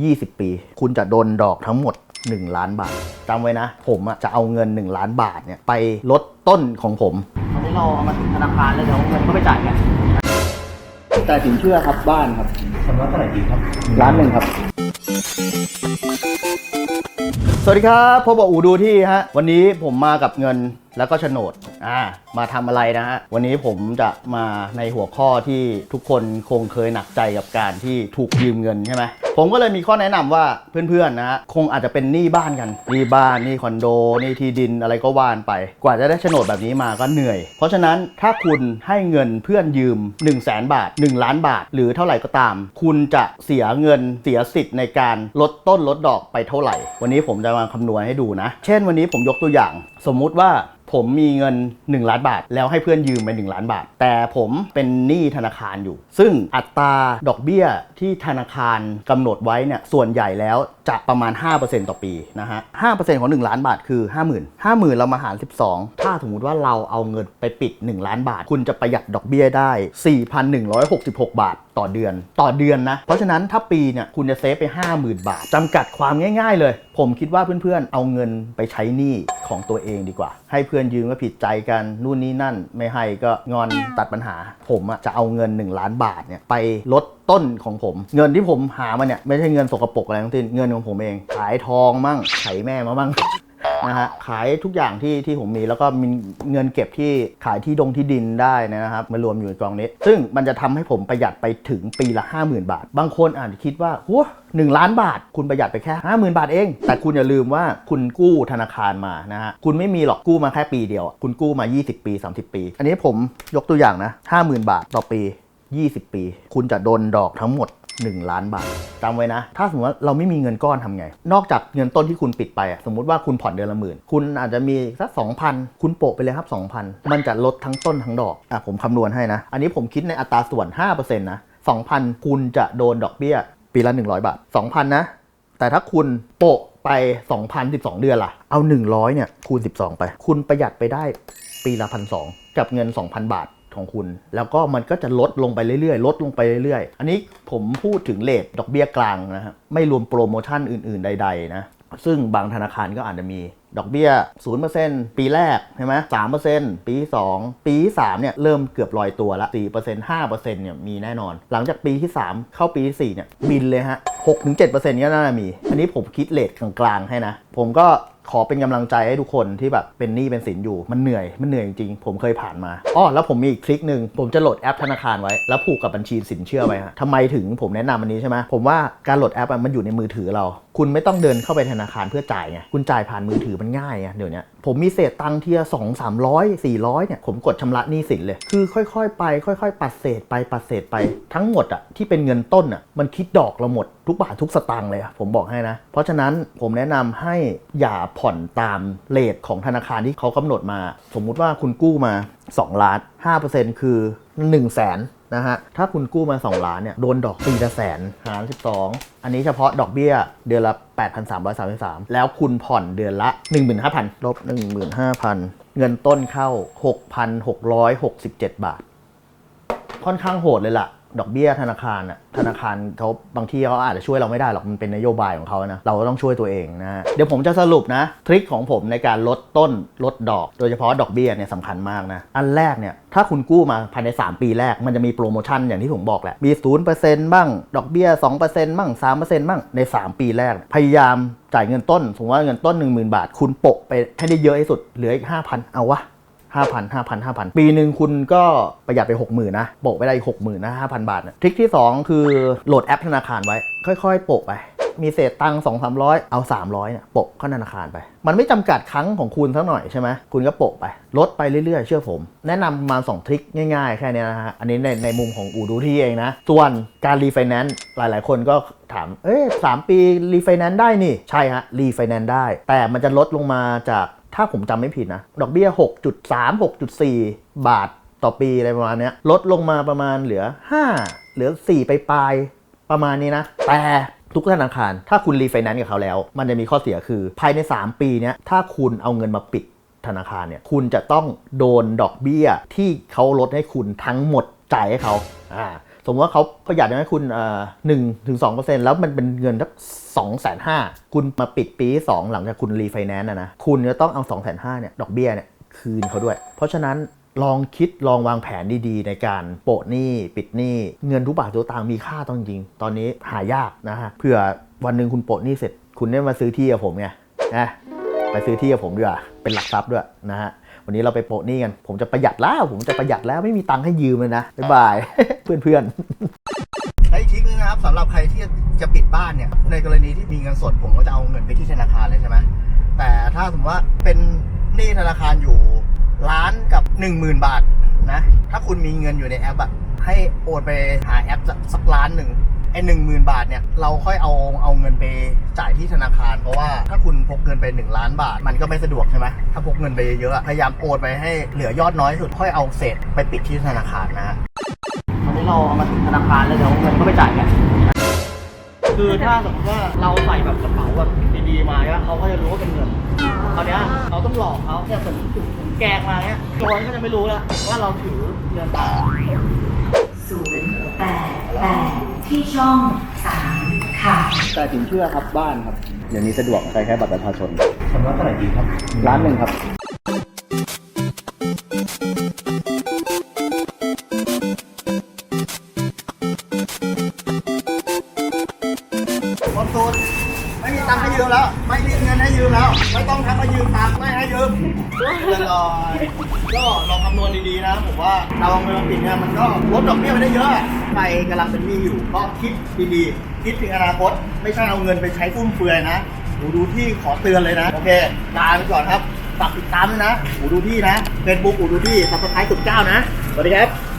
20 ปี คุณจะโดนดอกทั้งหมด 1 ล้านบาทจำไว้นะ ผมอะจะเอาเงิน 1 ล้านบาทเนี่ยไปลดต้นของผมตอนนี้เราเอามาถึงธนาคารแล้วเดี๋ยวเงินก็ไปจ่ายกันแต่สินเชื่อครับบ้านครับชำระเท่าไหร่ดีครับร้านหนึ่งครับ สวัสดีครับพบกับอูดูที่ฮะวันนี้ผมมากับเงินแล้วก็โฉนด อ่ามาทำอะไรนะฮะ วันนี้ผมจะมาในหัวข้อที่ทุกคนคงเคยหนักใจกับการที่ถูกยืมเงินใช่ไหมผมก็เลยมีข้อแนะนำว่าเพื่อนๆนะฮะคงอาจจะเป็นหนี้บ้านกันหนี้บ้านหนี้คอนโดหนี้ที่ดินอะไรก็ว่านไป กว่าจะได้โฉนดแบบนี้มาก็เหนื่อย เพราะฉะนั้นถ้าคุณให้เงินเพื่อนยืม 1 0 0 0 0แบาท 1 ล้านบาท หรือเท่าไหร่ก็ตาม คุณจะเสียเงินเสียสิทธิ์ในการลดต้นลดดอกไปเท่าไหร่ วันนี้ผมจะมาคำนวณให้ดูนะ เช่นวันนี้ผมยกตัวอย่าง สมมุติว่า ผมมีเงิน 1 ล้านบาท แล้วให้เพื่อนยืมไป 1 ล้านบาท แต่ผมเป็นหนี้ธนาคารอยู่ ซึ่งอัตราดอกเบี้ยที่ธนาคารกำหนดไว้เนี่ยส่วนใหญ่แล้วจะประมาณ 5%ต่อปีนะฮะ5%ของ 1 ล้านบาทคือ 50,000 50,000 เรามาหาร 12 ถ้าสมมติว่าเราเอาเงินไปปิด 1 ล้านบาท คุณจะประหยัดดอกเบี้ยได้ 4,166 บาทต่อเดือนต่อเดือนนะ เพราะฉะนั้นถ้าปีเนี่ยคุณจะเซฟไป 50,000 บาทจำกัดความง่ายๆเลย ผมคิดว่าเพื่อนๆ เอาเงินไปใช้หนี้ของตัวเองดีกว่า ให้เพื่อนยืมก็ผิดใจกันนู่นนี่นั่น ไม่ให้ก็งอนตัดปัญหา ผมอะจะเอาเงิน 1 ล้านบาทเนี่ยไปลดต้นของผม เงินที่ผมหามาเนี่ยไม่ใช่เงินสกปรกอะไรทั้งสิ้นเงินของผมเองขายทองมั่งไถแม่มาบ้าง นะฮะขายทุกอย่างที่ที่ผมมีแล้วก็มีเงินเก็บที่ขายที่ดงที่ดินได้นะครับมารวมอยู่ในกองนี้ ซึ่งมันจะทำให้ผมประหยัดไปถึงปีละ 50,000 บาท บางคนอาจจะคิดว่าหัวหนึ่งล้านบาท คุณประหยัดไปแค่ 50,000 บาทเอง แต่คุณอย่าลืมว่าคุณกู้ธนาคารมานะฮะคุณไม่มีหรอกกู้มาแค่ปีเดียว คุณกู้มา 20 ปี 30 ปี อันนี้ผมยกตัวอย่างนะ50,000 บาทต่อปี 20 ปี คุณจะโดนดอกทั้งหมด 1 ล้านบาทจำไว้นะ ถ้าสมมติว่าเราไม่มีเงินก้อนทำไง นอกจากเงินต้นที่คุณปิดไป สมมุติว่าคุณผ่อนเดือนละหมื่น คุณอาจจะมีสัก2,000คุณโปะไปเลยครับ 2,000 มันจะลดทั้งต้นทั้งดอกอะผมคำนวณให้นะ อันนี้ผมคิดในอัตราส่วน5%นะ2,000 คุณจะโดนดอกเบี้ย ปีละ 100 บาท 2,000 นะ แต่ถ้าคุณโปะไป 2,012 เดือนล่ะ เอา 100เนี่ยคูณ 12 ไป คุณประหยัดไปได้ปีละ1,200กับเงิน 2,000 บาท ของคุณ แล้วก็มันก็จะลดลงไปเรื่อยๆ ลดลงไปเรื่อยๆ อันนี้ผมพูดถึงเลทดอกเบี้ยกลางนะครับไม่รวมโปรโมชั่นอื่นๆใดๆนะซึ่งบางธนาคารก็อาจจะมีดอกเบี้ย 0%ปีแรกใช่ไหม3%ปี 2 ปีที่3เนี่ย เริ่มเกือบลอยตัวละ4% 5%เนี่ย มีแน่นอน หลังจากปีที่ 3 เข้าปีที่ 4 เนี่ย บินเลยฮะ6-7%ก็น่าจะมี อันนี้ผมคิดเลทกลางๆ ให้นะ ผมก็ ขอเป็นกำลังใจให้ทุกคนที่แบบเป็นหนี้เป็นสินอยู่มันเหนื่อยมันเหนื่อยจริงๆผมเคยผ่านมาอ้อแล้วผมมีอีกทริคหนึ่งผมจะโหลดแอปธนาคารไว้ แล้วผูกกับบัญชีสินเชื่อไว้ฮะทำไมถึงผมแนะนำอันนี้ใช่ไหมผมว่าการโหลดแอปมันอยู่ในมือถือเรา คุณไม่ต้องเดินเข้าไปธนาคารเพื่อจ่ายไงคุณจ่ายผ่านมือถือมันง่ายไงเดี๋ยวนี้ผมมีเศษตังค์เทียสองสามร้อยสี่ร้อยเนี่ยผมกดชำระหนี้สินเลย คือค่อยๆ ไป ค่อย ๆ ปัดเศษไปปัดเศษไปทั้งหมดอะที่เป็นเงินต้นอะมันคิดดอกเราหมดทุกบาททุกสตางค์เลยอะผมบอกให้นะ เพราะฉะนั้นผมแนะนำให้อย่าผ่อนตามเลทของธนาคารที่เขากำหนดมา สมมุติว่าคุณกู้มา 2 ล้าน 5%คือ 1 0 0 0 0แสนนะฮะ ถ้าคุณกู้มา 2 ล้านเนี่ย โดนดอกปีละแสนหาร12 อันนี้เฉพาะดอกเบี้ยเดือนละ 8,333 แล้วคุณผ่อนเดือนละ 15,000ลบ15,000 เงินต้นเข้า 6,667 บาท ค่อนข้างโหดเลยล่ะ ดอกเบี้ยธนาคารอะธนาคารเขาบางทีเขาอาจจะช่วยเราไม่ได้หรอกมันเป็นนโยบายของเขานะเราก็ต้องช่วยตัวเองนะฮะเดี๋ยวผมจะสรุปนะทริคของผมในการลดต้นลดดอก โดยเฉพาะดอกเบี้ยเนี่ยสำคัญมากนะ อันแรกเนี่ยถ้าคุณกู้มาภายใน 3 ปีแรกมันจะมีโปรโมชั่นอย่างที่ผมบอกแหละมี0%บ้างดอกเบี้ย 2%บ้าง 3%บ้างใน 3 ปีแรก พยายามจ่ายเงินต้น สมมติว่าเงินต้น 10,000 บาท คุณโปะไปให้ได้เยอะที่สุดเหลืออีก 5,000 เอาวะ ห้าพันห้าพันห้าพันปีหนึ่งคุณก็ประหยัดไปหกหมื่นนะโปะไปได้หกหมื่นนะห้าพันบาทนะทริคที่ 2 คือโหลดแอปธนาคารไว้ ค่อย ๆ โปะไปมีเศษตังค์สองสามร้อยเอาสามร้อยเนี่ยโปะเข้าธนาคารไป มันไม่จำกัดครั้งของคุณสักหน่อยใช่ไหมคุณก็โปะไป ลดไปเรื่อยๆ เชื่อผม แนะนำมา 2 ทริคง่ายๆ แค่นี้นะฮะ อันนี้ในในมุมของอูดูที่เองนะ ส่วนการรีไฟแนนซ์หลายๆ คนก็ถาม เอ๊ะสามปีรีไฟแนนซ์ได้นี่ ใช่ฮะรีไฟแนนซ์ได้ แต่มันจะลดลงมาจาก ถ้าผมจำไม่ผิดนะ ดอกเบี้ย 6.3 6.4 บาทต่อปีอะไรประมาณนี้ลดลงมาประมาณเหลือ 5 เหลือ 4 ไปปลายประมาณนี้นะ แต่ทุกธนาคาร ถ้าคุณรีไฟแนนซ์กับเขาแล้ว มันจะมีข้อเสียคือภายใน 3 ปีนี้ถ้าคุณเอาเงินมาปิดธนาคารเนี่ย คุณจะต้องโดนดอกเบี้ยที่เขาลดให้คุณทั้งหมดจ่ายให้เขาอ่า สมมติว่าเขาประหยัดให้คุณเอ่อหนึ่งถึงสองเปอร์เซ็นต์แล้วมันเป็นเงินสักสองแสนห้าคุณมาปิดปีสองหลังจากคุณรีไฟแนนซ์นะนะคุณจะต้องเอาสองแสนห้าเนี่ยดอกเบี้ยเนี่ยคืนเขาด้วย เพราะฉะนั้นลองคิดลองวางแผนดีๆ ในการโปะหนี้ปิดหนี้เงินทุกบาททุกตางมีค่าต้องจริง ตอนนี้หายากนะฮะเผื่อวันหนึ่งคุณโปะหนี้เสร็จ คุณได้มาซื้อที่กับผมไงนะไปซื้อที่กับผมดีกว่าเป็นหลักทรัพย์ด้วยนะฮะ วันนี้เราไปโปะนี้กัน ผมจะประหยัดแล้ว ผมจะประหยัดแล้วไม่มีตังค์ให้ยืมเลยนะบ๊ายบาย เพื่อนๆและอีกทริคนึงนะครับสำหรับใครที่จะปิดบ้านเนี่ย ในกรณีที่มีเงินสดผมก็จะเอาเงินไปที่ธนาคารเลยใช่ไหมแต่ถ้าสมมติว่าเป็นหนี้ธนาคารอยู่ล้านกับ 10,000 บาทนะ ถ้าคุณมีเงินอยู่ในแอปอะให้โอนไปหาแอปสักล้านหนึ่ง ไอ้หนึ่งหมื่นบาทเนี่ยเราค่อยเอาเอาเงินไปจ่ายที่ธนาคารเพราะว่าถ้าคุณพกเงินไป 1 ล้านบาท มันก็ไม่สะดวกใช่ไหมถ้าพกเงินไปเยอะพยายามโอนไปให้เหลือยอดน้อยที่สุดค่อยเอาเศษไปปิดที่ธนาคารนะตอนนี้เราเอามาถึงธนาคารแล้วเดี๋ยวเงินก็ไปจ่ายกันคือถ้าสมมติว่าเราใส่แบบกระเป๋าแบบดีๆมาเนี่ยเขาก็จะรู้ว่าเป็นเงินคราวเนี้ยเราต้องหลอกเขาเนี่ยเหมือนถุงแกงมาเนี่ยโจรก็จะไม่รู้แล้วว่าเราถือเงินบาทศูนย์แปดแปด ที่ช่องสามค่ะแต่สินเชื่อครับบ้านครับเดี๋ยวนี้สะดวกใช้แค่บัตรประชาชนชำระเท่าไหร่ดีครับล้านหนึ่งครับ ไม่ต้องทักมายืมตังค์ไม่ให้ยืมเรียบร้อยก็ลองคำนวณดีๆนะผมว่าเราเอาเงินมาปิดเนี่ยมันก็ลดดอกเบี้ยไปได้เยอะใครกำลังเป็นหนี้อยู่ก็คิดดีๆคิดถึงอนาคต ไม่ใช่เอาเงินไปใช้ฟุ่มเฟือยนะดูดูที่ขอเตือนเลยนะ โอเคลาไปก่อนครับฝากติดตามด้วยนะอูดูที่นะเฟซบุ๊กอูดูที่ซับสไครต์สุดเจ้านะสวัสดีครับ